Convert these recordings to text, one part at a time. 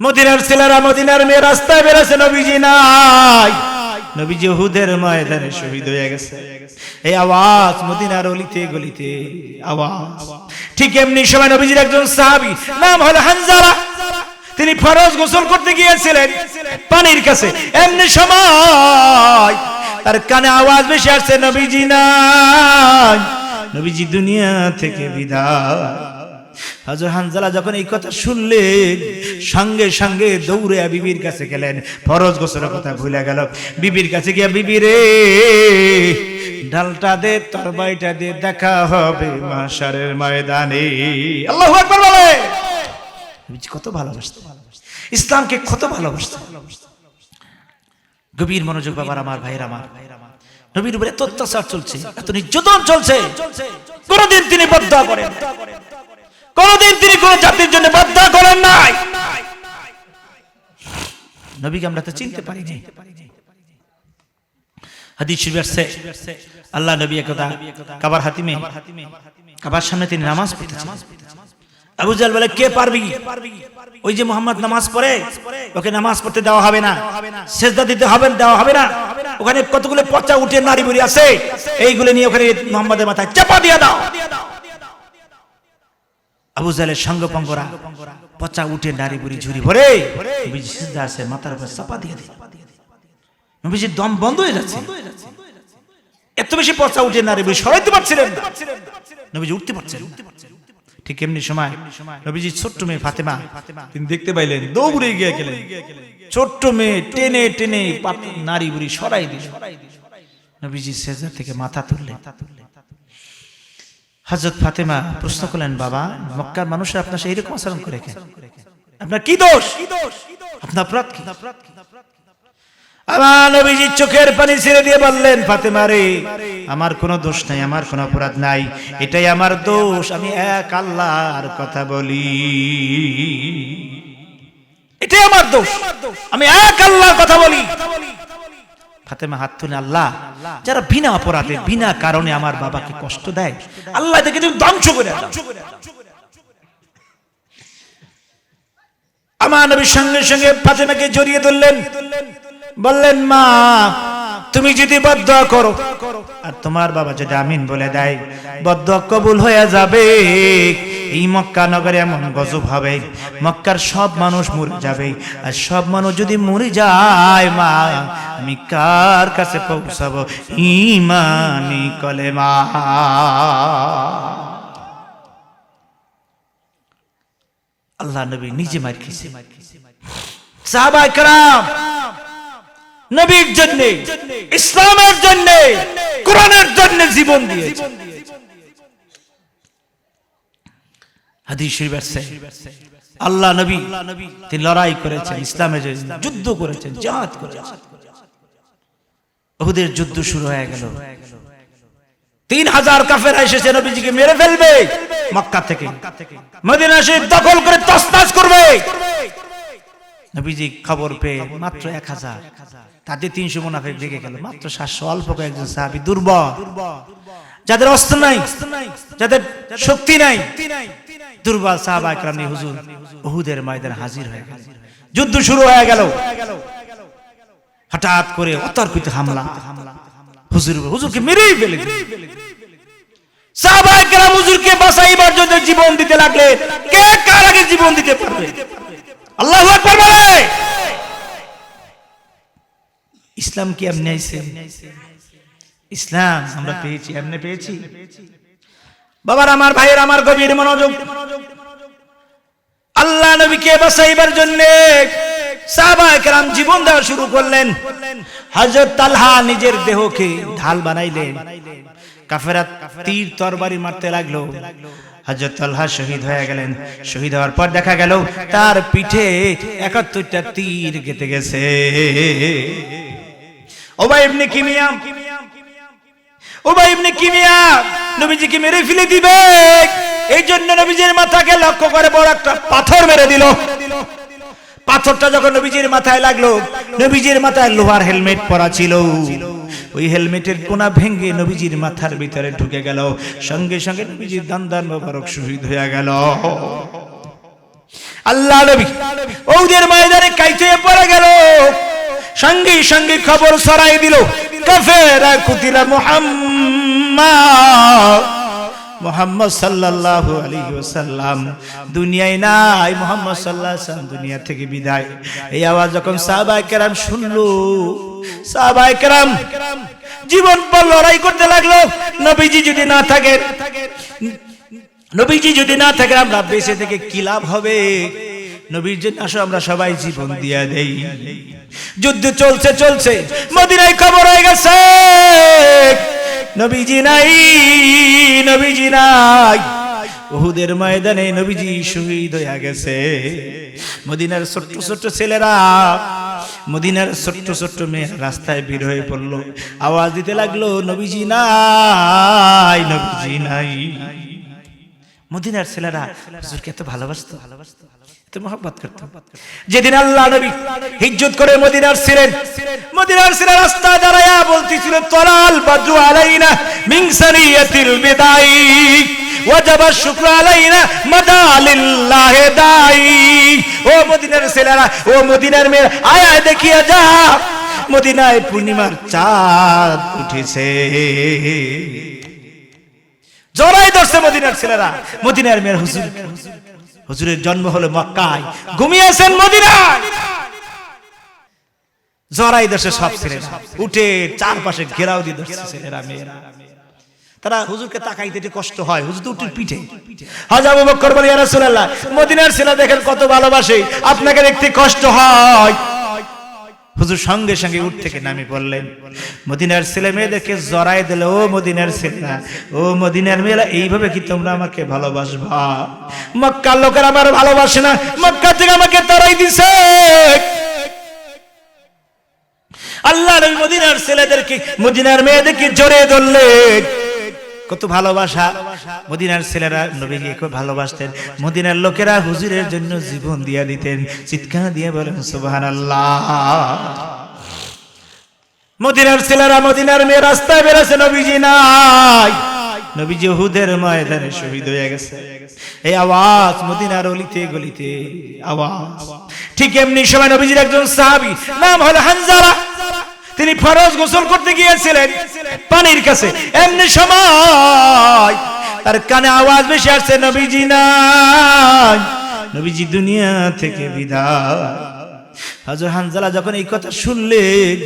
মদিনার ছেলেরা, মদিনার মেয়ে রাস্তায় বেরোছে নবীজি নাই। নবীজি হুদের ময়দানে শহীদ হয়ে গেছে। এই আওয়াজ মদিনার অলিতে গলিতে, আওয়াজ। ঠিক এমনি সময় নবীজির একজন সাহাবী, নাম হলো হানজালা তিনি ফরজ গোসল করতে গিয়েছিলেন পানির কাছে। এমনি সময় তার কানে আওয়াজ বেশি আসছে, নবীজি নাই। নবীজি দুনিয়া থেকে বিদায়। হজর হানজালা যখন এই কথা শুনলেন, সঙ্গে সঙ্গে দৌড়ে বিবির কাছে গেলেন। ফরজ গোসলের কথা ভুলে গেল। বিবির কাছে গিয়া, বিবি ডালটা দে তরবাইটা দে, দেখা হবে মাসারের ময়দানে। আল্লাহু আকবার বলে। কত ভালোবাসতো ইসলামকে কত ভালোবাসতো গভীর মনোযোগ বাবার আমার, ভাইয়ের আমার। নবীর উপরে অত্যাচার চলছে, এত নির্যাতন চলছে। কোনদিন তিনি বদ্ধ করেন কোনদিন তিনি কোন জাতির জন্য বদ্ধ করেন নাই। নবীকে আমরা তো চিনতে পারিনি হাদিস শরীফে আসছে, আল্লাহ নবী একদা কাবার হাতিমে, কাবার সামনে তিনি নামাজ পড়তেছেন। আবু জাল বলে, কে পারবি ওই যে মোহাম্মদ নামাজ পড়ে, ওকে নামাজ পড়তে দেওয়া হবে না। সেজদা দিতে হবে, দেওয়া হবে না। ওখানে কতগুলো পচা উঠে নারী বুড়ি আছে, এইগুলো নিয়ে ওখানে মোহাম্মদের মাথায় চাপা দিয়ে দাও। আবু জালের সঙ্গ পঙ্গরা পচা উঠে নারী বুড়ি ঝুরি ভরে। নবীজি সিজদা আছে মাথার উপর চাপা দিয়ে নবীজির দম বন্ধ হয়ে যাচ্ছে। এত বেশি পচা উঠে নারী বুড়ি সরাইতে পারছিলেন নবীজি উঠতে পারছেন ঠিক এমনি সময় নবীজি ছোট্ট মেয়ে ফাতেমা তিনি দেখতে পাইলেন দৌড়ে গিয়ে গেলেন। ছোট্ট মেয়ে টেনে টেনে নারী বুড়ি সরাই দিল। নবীজি সেজার থেকে মাথা তুললেন। হজরত ফাতেমা প্রশ্ন করলেন, বাবা, মক্কার মানুষরা আপনার সেই রকম আচরণ করে কেন? আপনার কি দোষ? আপনার অপরাধ কি? আমার নবীজি চোখের পানি ছেড়ে দিয়ে বললেন, ফাতেমা রে, আমার কোনো দোষ নাই, আমার কোনো অপরাধ নাই। এটাই আমার দোষ, আমি এক আল্লাহর কথা বলি। এটাই আমার দোষ, আমি এক আল্লাহর কথা বলি। ফাতেমা হাত তুলে, আল্লাহ, যারা বিনা অপরাধে, বিনা কারণে আমার বাবাকে কষ্ট দেয়, আল্লাহ দেখে তুমি ধ্বংস করে আমার নবীর সঙ্গে সঙ্গে ফাতেমাকে জড়িয়ে ধরলেন। বললেন, মা, তুমি যদি বদ্ধ করো। আর তোমার বাবা যদি আমিন বলে দেয় বদ্ধ কবুল হয়ে যাবে। এই মক্কা নগরে এমন গজব হবে, মক্কার সব মানুষ মরে যাবে। আর সব মানুষ যদি মরে যায়, মা, আমি কার কাছে পৌঁছাবো? ইমানি কলে মা আল্লাহ নবী নিজে মার খেয়েছে। মার খেয়েছে সাহাবাই কারাম নবীর জন্য, ইসলামের জন্য, কোরআনের জন্য জীবন দিয়েছে। হাদিস শরীফ আছে আল্লাহ নবী, তিনি লড়াই করেছেন, ইসলামের জন্য যুদ্ধ করেছেন জিহাদ করেছেন। ওহুদের যুদ্ধ শুরু হয়ে গেল। তিন হাজার কাফের এসেছে, নবীজিকে মেরে ফেলবে। মক্কা থেকে। মদিনা শরীফ দখল করে তসনাস করবে। নবীজি খবর পেয়ে মাত্র এক হাজার। তিনশো মুনাফেক গেল। মাত্র সাতশো অল্প কয়েকজন সাহাবি দুর্বল। যাদের অস্ত্র নাই যাদের শক্তি নাই দুর্বল সাহাবা একরাম হুজুর ওহুদের ময়দানে হাজির হয়ে গেল। যুদ্ধ শুরু হয়ে গেল। হঠাৎ করে অতর্কিত হামলা। হুজুর হুজুরকে মেরেই ফেলে দিল। সাহাবায়ে কেরাম হুজুরকে বাঁচাইবার জন্য জীবন দিতে লাগলে কে কার আগে জীবন দিতে পারবে? আল্লাহু ইসলাম কি ইসলাম, আমরা পেয়েছি, এমনি পেয়েছি। বাবার, আমার ভাইয়ের, আমার গভীর মনোযোগ। আল্লাহ নবীকে জন্য জীবন দেওয়া শুরু করলেন। হযরত তালহা নিজের দেহকে ঢাল বানাইলেন। কাফেরা তীর তরবারি মারতে লাগল। হযরত তালহা শহীদ হয়ে গেলেন। শহীদ হওয়ার পর দেখা গেল তার পিঠে একাত্তরটা তীর গেতে গেছে। ওবাই ইবনে কিমিয়া মেরে ফেলে দিবে। এই জন্য মাথাকে লক্ষ্য করে একটা পাথর মেরে দিল। পাথরটা যখন মাথায় লাগল মাথায় লোহার হেলমেট পরা ছিল। ওই হেলমেটের কোনা ভেঙে নবীজির মাথার ভিতরে ঢুকে গেল। সঙ্গে সঙ্গে নবীজির দান দান মোবারক শহীদ হয়ে গেল। আল্লাহ নবী ওদের ময়দানে কাইতে পড়ে গেল। সঙ্গে সঙ্গে খবর ছড়াই দিল, কাফেরা কুতিলা মুহাম্মদ। মোহাম্মদ সাল্লাল্লাহু আলাইহি ওয়াসাল্লাম। দুনিয়ায় নাই মোহাম্মদ সাল্লাল্লাহু আলাইহি ওয়াসাল্লাম, দুনিয়া থেকে বিদায়। এই আওয়াজ যখন সাহাবায়ে কেরাম শুনলো, সাহাবায়ে কেরাম জীবন পর লড়াই করতে লাগল। নবীজি যদি না থাকেন নবীজি যদি না থাকে, আমরা বেঁচে থেকে কি লাভ হবে? নবীর জন্য আসো, আমরা সবাই জীবন দিয়া দেই। যুদ্ধ চলছে চলছে। মদিনায় খবর হয়ে গেছে। নবীজি নাই নবীজি নাই। উহুদের ময়দানে নবীজি শহীদ হয়ে গেছে। মদিনার ছোট্ট ছোট্ট ছেলেরা, মদিনার ছোট্ট ছোট্ট মেয়ে রাস্তায় ভিড় হয়ে পড়ল। আওয়াজ দিতে লাগল, নবীজি নাই নবীজি নাই। মদিনার ছেলেরা, হুজুরকে এত ভালোবাসতো ভালোবাসতো? যেদিন আল্লাহ নবী হিজ্জত করে মদিনার ছিলেন মদিনার রাস্তা দাঁড়ায়া আলাইনা বিদাই ও ও মদিনার মেয়ে আয়া দেখিয়া যা। মদিনায় পূর্ণিমার চাঁদ উঠেছে। জড়াই ধরছে মদিনার ছেলেরা। মদিনার মেয়ের হুজুর। হুজুরের জন্ম হলো মক্কায়। ঘুমিয়েছেন মদিনায়। জরাই দেশে সব ছেলেরা। উঠে চারপাশে ঘেরাও দিয়ে ধরছে ছেলেরা, মেয়েরা। তারা হুজুরকে তাকাইতে একটু কষ্ট হয়, হুজুর তো উঠির পিঠে। হাজার বকর বলি, ইয়া রাসূলুল্লাহ, মদিনার ছেলে দেখেন কত ভালোবাসে। আপনাকে দেখতে কষ্ট হয়। হুজুর সঙ্গে সঙ্গে উঠ থেকে নামি পড়লেন মদিনার ছেলে মেয়েদেরকে জড়াই দিল, ও মদিনার ছেলেরা ও মদিনার মেয়েরা, এইভাবে কি তোমরা আমাকে ভালোবাসবা? মক্কার লোকের আমার ভালোবাসে না। মক্কা থেকে আমাকে তারাই দিছে। আল্লাহ মদিনার ছেলেদেরকে, মদিনার মেয়েদেরকে জড়িয়ে ধরলেন। কত ভালোবাসা। মদিনার ছেলেরা নবীকে খুব ভালোবাসতেন। মদিনার লোকেরা হুজুরের জন্য জীবন দিয়া দিতেন। চিৎকার দিয়ে বলেন, সুবহানাল্লাহ। মদিনার ছেলেরা মদিনার মেয়ে রাস্তায় বেরোছে নবীজি নাই। নবীজি হুদের ময়দানে শহীদ হয়ে গেছে। এই আওয়াজ মদিনার অলিতে গলিতে, আওয়াজ। ঠিক এমনি সময় নবীজির একজন সাহাবী, নাম হলো হানজালা তিনি ফরজ গোসল করতে গিয়েছিলেন পানির কাছে। এমনি সময় তার কানে আওয়াজ বেশি আসছে, নবীজি নাই, নবীজি দুনিয়া থেকে বিদায়। হজর হানজালা যখন এই কথা শুনলেন,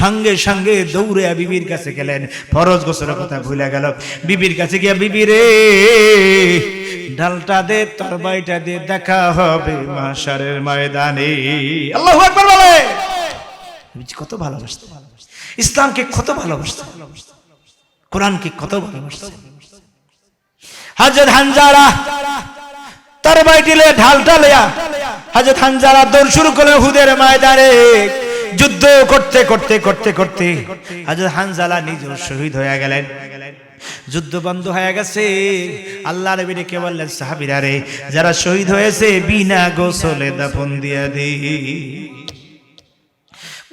সঙ্গে সঙ্গে দৌড়ে বিবির কাছে গেলেন। ফরজ গোসলের কথা ভুলে গেল। বিবির কাছে গিয়া, বিবি ডালটা দে তরবাইটা দে, দেখা হবে মাশারের ময়দানে। আল্লাহু আকবার বলে কত ভালোবাসত ইসলামকে কত ভালোবাসত কোরআনকে কত ভালোবাসত হাজর হানজারা তার বাইটিলে হাজর হানজারা দৌড় শুরু হুদের ময়দানে। যুদ্ধ করতে করতে করতে করতে হাজর হানজালা নিজেও শহীদ হয়ে গেলেন। যুদ্ধ বন্ধ হয়ে গেছে। আল্লাহ নবী কে বললেন, সাহাবীরা রে, যারা শহীদ হয়েছে, বিনা গোসলে দাফন দিয়া দে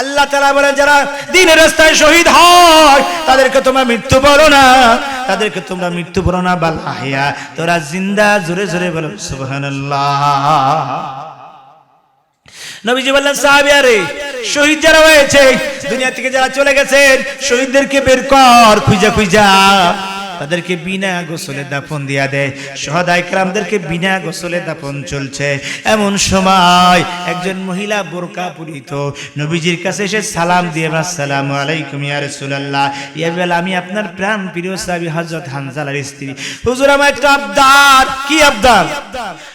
আল্লাহ তারা বলে যারা দিনের রাস্তায় শহীদ হয়, তাদেরকে তোমরা মৃত্যু বলো না। তাদেরকে তোমরা মৃত্যু বলো না, বালাহিয়া। তোরা জিন্দা, জোরে জোরে বলো, সুবহানাল্লাহ। নবীজি বললেন সাহাবিয়া শহীদ যারা হয়েছে, দুনিয়া থেকে যারা চলে গেছেন, শহীদদেরকে বের কর, খুঁজা খুঁজা। তাদেরকে বিনা গোসলে দাফন দিয়া দেয়। সহদায় ক্রামদেরকে বিনা গোসলে দাফন চলছে। এমন সময় একজন মহিলা বোরকা পরিত নবীজির কাছে এসে সালাম দিয়ে আসসালামু আলাইকুম ইয়া রাসূলুল্লাহ। ইয়া বেল, আমি আপনার প্রাণ প্রিয় সাহাবী হযরত হানজালার স্ত্রী। হুজুর, আমার একটা আবদার। কি আবদার?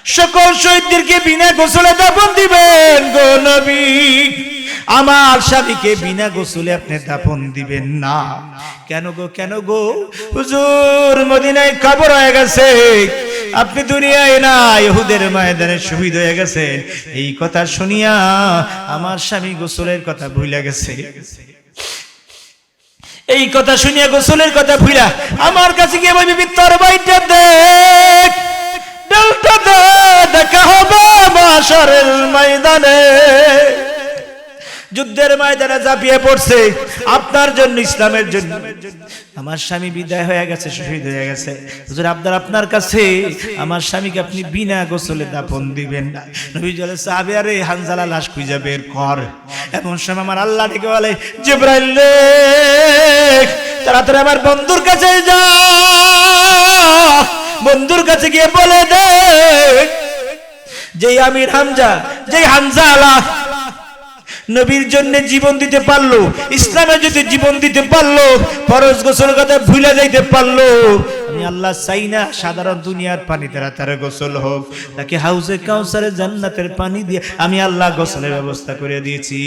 সকল শহীদদেরকে বিনা গোসলে দাফন দিবেন গো নবী। আমার স্বামীকে বিনা গোসলে আপনি দাফন দিবেন না। কেন গো কেন গো? হুজুর, মদিনায় খবর হয়ে গেছে। আপনি দুনিয়ায় না ইহুদের ময়দানে শহীদ হয়ে গেছেন এই কথা শুনিয়া আমার স্বামী গোসলের কথা ভুলে গেছে। এই কথা শুনিয়া গোসলের কথা ভুলা আমার কাছে গিয়ে বলবি তোর বাইটা দেখ। দেখা হবে মাসরের ময়দানে। যুদ্ধের ময়দানে ঝাঁপিয়ে পড়ছে। আপনার জন্য, ইসলামের জন্য। আমার স্বামী বিদায় হয়ে গেছে, শহীদ হয়ে গেছে। হুজুর আপনার আপনার কাছে। আমার স্বামীকে আপনি বিনা গোসলে দাফন দিবেন না। নবী জলে সাহাবে, আরে হানজালা লাশ খুঁজে বের কর। এমন সময় আমার আল্লাহ ডেকে বলে, জিব্রাইল তাড়াতাড়ি আমার বন্ধুর কাছে যা। বন্ধুর কাছে গিয়ে বলে দে যেই আমির হামজা, যেই হামজা আলা নবীর জন্য জীবন দিতে পারল, ইসলামে যদি জীবন দিতে পারল, ফরজ গোসল কথা ভুলে যাইতে পারল। আমি আল্লাহ চাই না সাধারণ দুনিয়ার পানি দ্বারা তার গোসল হোক তাকে হাউসে কাউসারে জান্নাতের পানি দিয়ে আমি আল্লাহ গোসলের ব্যবস্থা করে দিয়েছি।